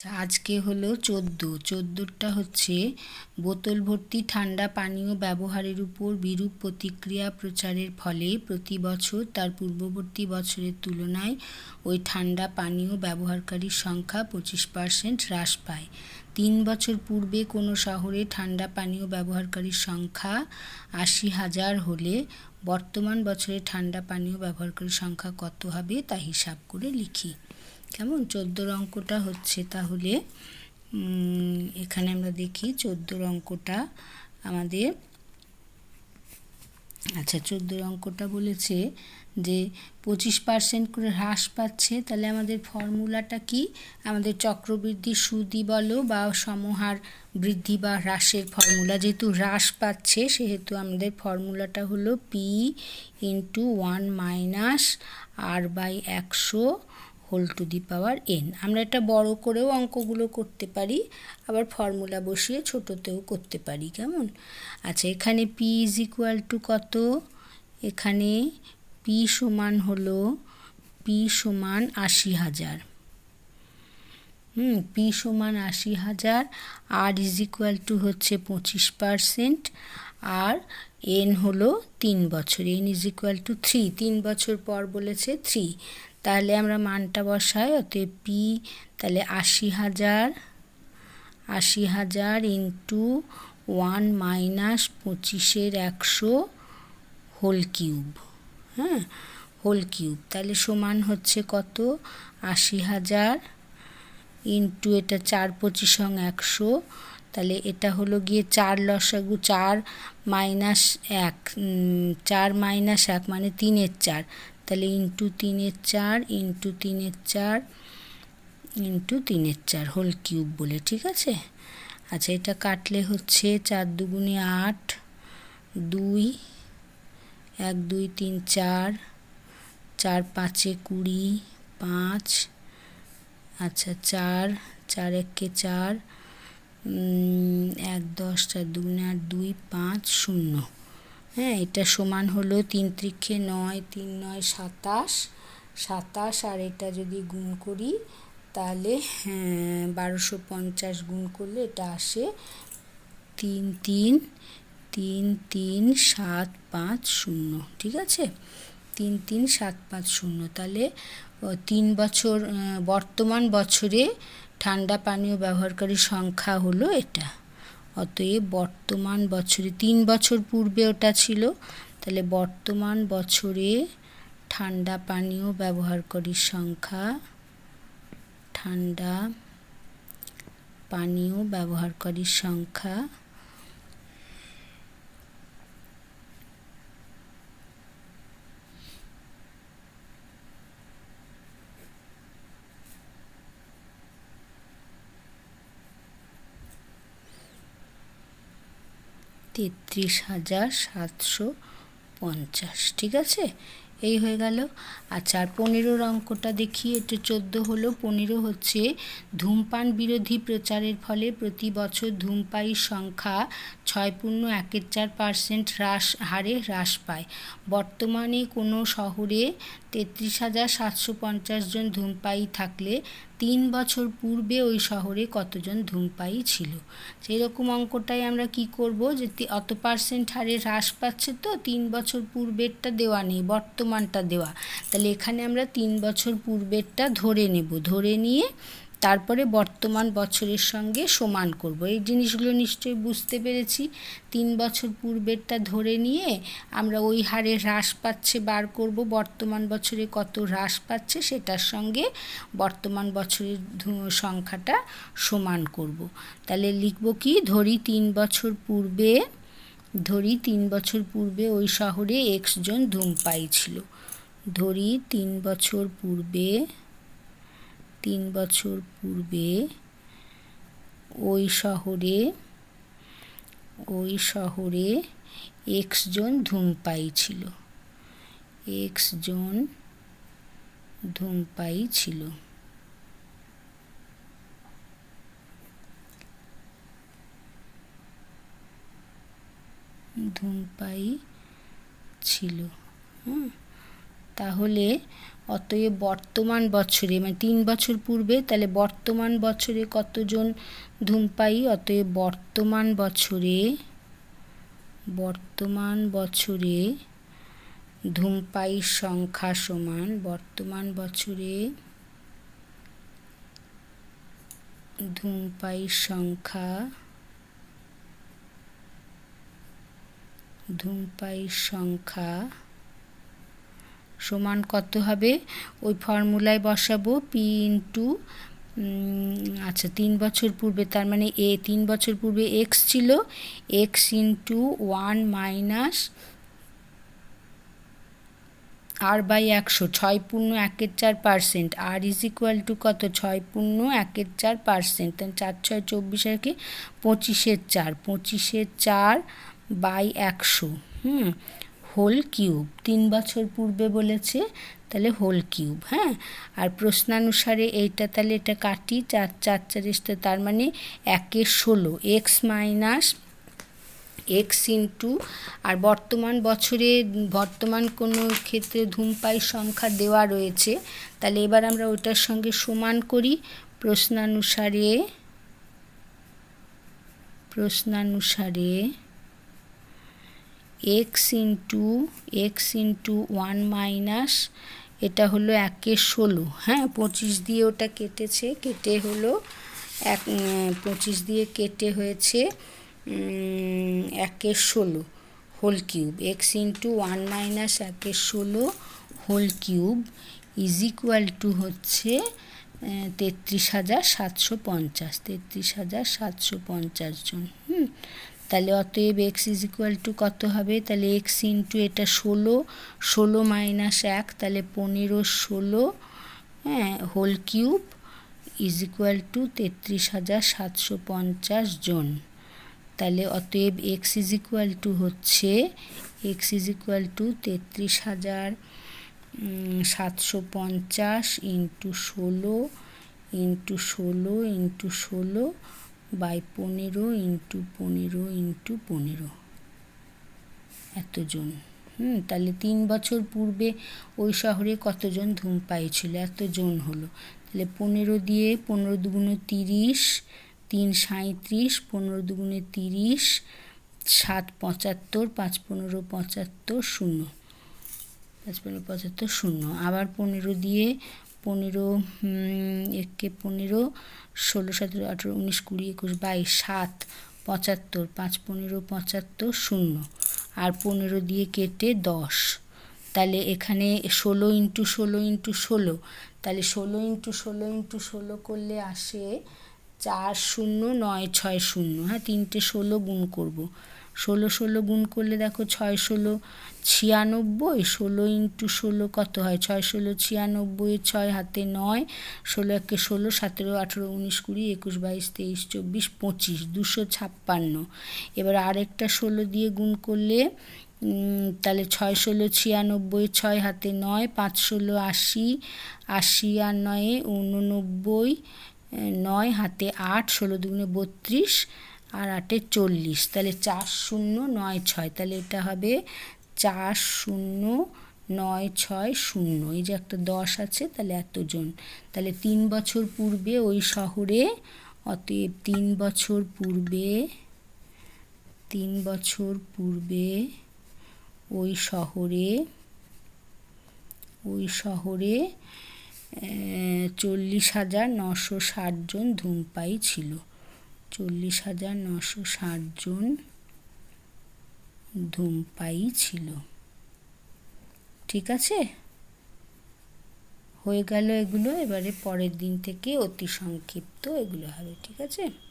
আজকে হলো চোদ্দ। চোদ্দোটা হচ্ছে বোতল ভর্তি ঠান্ডা পানীয় ব্যবহারের উপর বিরূপ প্রতিক্রিয়া প্রচারের ফলে প্রতি বছর তার পূর্ববর্তী বছরের তুলনায় ওই ঠান্ডা পানীয় ব্যবহারকারীর সংখ্যা পঁচিশ পার্সেন্ট হ্রাস পায়। তিন বছর পূর্বে কোনো শহরে ঠান্ডা পানীয় ব্যবহারকারীর সংখ্যা আশি হাজার হলে বর্তমান বছরে ঠান্ডা পানীয় ব্যবহারকারীর সংখ্যা কত হবে তা হিসাব করে লিখি। কেমন? চোদ্দোর অঙ্কটা হচ্ছে তাহলে। এখানে আমরা দেখি চোদ্দোর অঙ্কটা আমাদের। আচ্ছা চোদ্দোর অঙ্কটা বলেছে যে পঁচিশ পার্সেন্ট করে হ্রাস পাচ্ছে। তাহলে আমাদের ফর্মুলাটা কি? আমাদের চক্রবৃদ্ধি সুদি বলো বা সমহার বৃদ্ধি বা হ্রাসের ফর্মুলা। যেহেতু হ্রাস পাচ্ছে, সেহেতু আমাদের ফর্মুলাটা হলো P into one minus R by একশো whole to the power N আমরা এটা বড় করেও অঙ্কগুলো করতে পারি, আবার ফর্মুলা বসিয়ে ছোটোতেও করতে পারি, কেমন? আচ্ছা এখানে পি ইজ ইকুয়াল টু কত? এখানে পি সমান হলো পি সমান আশি হাজার। হুম পি সমান আশি হাজার আর ইজ ইকুয়াল টু হচ্ছে পঁচিশ পারসেন্ট আর এন হলো তিন বছর N is equal to three তিন বছর পর বলেছে থ্রি তাহলে আমরা মানটা বসাই, অতএব পি তাহলে আশি হাজার আশি হাজার ইন্টু ওয়ান মাইনাস পঁচিশের একশো হোল কিউব হ্যাঁ? হোল কিউব তাহলে সমান হচ্ছে কত? আশি হাজার ইন্টু এটা চার পঁচিশ সং একশো, তাহলে এটা হলো গিয়ে চার লসাগু চার মাইনাস এক চার মাইনাস এক মানে তিনের চার তাহলে ইন্টু তিনের চার ইন্টু তিনের চার ইন্টু তিনের চার হোল কিউব বলে, ঠিক আছে? আচ্ছা এটা কাটলে হচ্ছে চার দুগুণে আট, দুই, এক, দুই, তিন, চার চার, পাঁচে কুড়ি, পাঁচ আচ্ছা চার চার এককে চার এক, দশ, চার দুগুণে আট, দুই, পাঁচ, শূন্য। হ্যাঁ এটা সমান হলো তিন ত্রিক্ষে নয় তিন নয় সাতাশ। সাতাশ আর এটা যদি গুণ করি তাহলে হ্যাঁ, বারোশো পঞ্চাশ গুণ করলে এটা আসে তিন তিন তিন তিন সাত পাঁচ শূন্য ঠিক আছে? তিন তিন সাত পাঁচ শূন্য তাহলে তিন বছর বর্তমান বছরে ঠান্ডা পানীয় ব্যবহারকারীর সংখ্যা হলো এটা। অতএব বর্তমান বছরে তিন বছর পূর্বে ওটা ছিল, তাহলে বর্তমান বছরে ঠান্ডা পানীয় ব্যবহারকারীর সংখ্যা ঠান্ডা পানীয় ব্যবহারকারীর সংখ্যা তেত্রিশ হাজার সাতশো পঞ্চাশ, ঠিক আছে? এই হয়ে গেল। আচ্ছা আর পনেরোর অঙ্কটা দেখি, এটা চোদ্দ হলো, পনেরো হচ্ছে ধূমপান বিরোধী প্রচারের ফলে প্রতি বছর ধূমপায়ীর সংখ্যা ছয় পূর্ণ একের চার পার্সেন্ট হ্রাস, হারে হ্রাস পায়। বর্তমানে কোনো শহরে তেত্রিশ হাজার সাতশো পঞ্চাশ জন ধূমপায়ী থাকলে তিন বছর পূর্বে ওই শহরে কতজন ধূমপায়ী ছিল? সেই রকম অঙ্কটাই আমরা কি করব? যে অত পার্সেন্ট হারে হ্রাস পাচ্ছে তো, তিন বছর পূর্বেরটা দেওয়া নেই, বর্তমানটা দেওয়া। তাহলে এখানে আমরা তিন বছর পূর্বেরটা ধরে নেব। ধরে নিয়ে তারপরে বর্তমান বছরের সঙ্গে সমান করব। এই জিনিসগুলো নিশ্চয়ই বুঝতে পেরেছি। তিন বছর পূর্বেরটা ধরে নিয়ে আমরা ওই হারে হ্রাস পাচ্ছে, বার করব। বর্তমান বছরে কত হ্রাস পাচ্ছে সেটার সঙ্গে বর্তমান বছরের সংখ্যাটা সমান করব। তাহলে লিখব কি? ধরি তিন বছর পূর্বে, ধরি তিন বছর পূর্বে ওই শহরে এক্স জন ধূমপাই ছিল। ধরি তিন বছর পূর্বে তিন বছর পূর্বে ওই শহরে ওই শহরে এক্স জন ধূমপাই ছিল। এক্স জন ধূমপাই ছিল। ধূমপাই ছিল হ্যাঁ তাহলে অতএব বর্তমান বছরে মানে তিন বছর পূর্বে, তাহলে বর্তমান বছরে কতজন ধূমপায়ী? অতএব বর্তমান বছরে বর্তমান বছরে ধূমপায়ীর সংখ্যা সমান, বর্তমান বছরে ধূমপায়ীর সংখ্যা ধূমপায়ীর সংখ্যা সমান কত হবে? ওই ফর্মুলায় বসাবো পি ইন্টু আচ্ছা তিন বছর পূর্বে, তার মানে এ তিন বছর পূর্বে এক্স ছিল। X into one minus R by একশো, ছয় পূর্ণ একের চার percent R is equal to কত? ছয় পূর্ণ একের চার পার্সেন্ট চার, ছয়, চব্বিশ আর কি পঁচিশের চার পঁচিশের চার বাই একশো। হুম? হোল কিউব তিন বছর পূর্বে বলেছে, তাহলে হোল কিউব হ্যাঁ? আর প্রশ্নানুসারে এইটা তাহলে এটা কাটি, চার চার চার তার মানে একে ষোলো X minus X into R বর্তমান বছরে বর্তমান কোনো ক্ষেত্রে ধূমপাই সংখ্যা দেওয়া রয়েছে, তাহলে এবার আমরা ওইটার সঙ্গে সমান করি, প্রশ্নানুসারে প্রশ্নানুসারে X into X into one minus এটা হলো একে ষোলো। হ্যাঁ পঁচিশ দিয়ে ওটা কেটেছে, কেটে হলো এক পঁচিশ দিয়ে কেটে হয়েছে একের ষোলো whole cube X into one minus একের ষোলো whole cube is equal to হচ্ছে তেত্রিশ হাজার সাতশো পঞ্চাশ। তেত্রিশ হাজার সাতশো পঞ্চাশ জন। হুম তাহলে অতএব এক্স ইজ ইকুয়াল টু কত হবে? তাহলে এক্স ইন্টু এটা ষোলো ষোলো মাইনাস এক, তাহলে পনেরো ষোলো হ্যাঁ whole cube is equal to তেত্রিশ হাজার সাতশো পঞ্চাশ জন। তাহলে অতএব এক্স ইজ ইকুয়াল টু হচ্ছে এক্স ইজ ইকুয়াল টু তেত্রিশ হাজার সাতশো পঞ্চাশ ইন্টু ষোলো ইন্টু ষোলো ইন্টু ষোলো বাই পনেরো ইন্টু পনেরো ইন্টু পনেরো। এতজন। হুম, তাহলে তিন বছর পূর্বে ওই শহরে কতজন ধূমপাই ছিল এতজন হলো। তাহলে পনেরো দিয়ে পনেরো দুগুণে তিরিশ, তিন সাঁত্রিশ পনেরো দুগুণে তিরিশ, সাত পঁচাত্তর, পাঁচ পনেরো পঁচাত্তর শূন্য। পাঁচ পনেরো পঁচাত্তর শূন্য। আবার পনেরো দিয়ে পনেরো একে পনেরো, ষোলো, সতেরো, আঠেরো, উনিশ, কুড়ি, একুশ, বাইশ, সাত, পঁচাত্তর, পাঁচ, পনেরো, পঁচাত্তর, শূন্য। আর পনেরো দিয়ে কেটে দশ। তাহলে এখানে ষোলো ইন্টু ষোলো ইন্টু ষোলো। তাহলে ষোলো ইন্টু ষোলো ইন্টু ষোলো করলে আসে চার শূন্য, নয়, ছয় শূন্য। হ্যাঁ তিনটে ষোলো গুণ করব। ষোলো ষোলো গুণ করলে দেখো ছয় ষোলো ছিয়ানব্বই, ষোলো ইন্টু ষোলো কত হয়? ছয় ষোলো ছিয়ানব্বই, ছয় হাতে নয়, ষোলো একে ষোলো, সতেরো, আঠেরো, উনিশ, কুড়ি, একুশ, বাইশ, তেইশ, চব্বিশ, পঁচিশ, দুশো ছাপ্পান্ন। এবার আরেকটা ষোলো দিয়ে গুণ করলে তাহলে ছয় ষোলো ছিয়ানব্বই, ছয় হাতে নয়, পাঁচ ষোলো আশি আশি আর নয়ে, উননব্বই নয় হাতে আট, ষোলো দুগুণে বত্রিশ আর আটে চল্লিশ, তাহলে চার শূন্য নয় ছয়, তাহলে এটা হবে চার শূন্য নয় ছয় শূন্য, এই যে একটা দশ আছে তাহলে এতজন, তাহলে তিন বছর পূর্বে ওই শহরে, অতএব তিন বছর পূর্বে, তিন বছর পূর্বে ওই শহরে ওই শহরে চল্লিশ হাজার নশো ষাট জন ধূমপায়ী ছিল। চল্লিশ হাজার নশো ষাট জন ধূমপায়ী ছিল। ঠিক আছে? হয়ে গেল এগুলো, এবারে পরের দিন থেকে অতি সংক্ষিপ্ত এগুলো হবে, ঠিক আছে?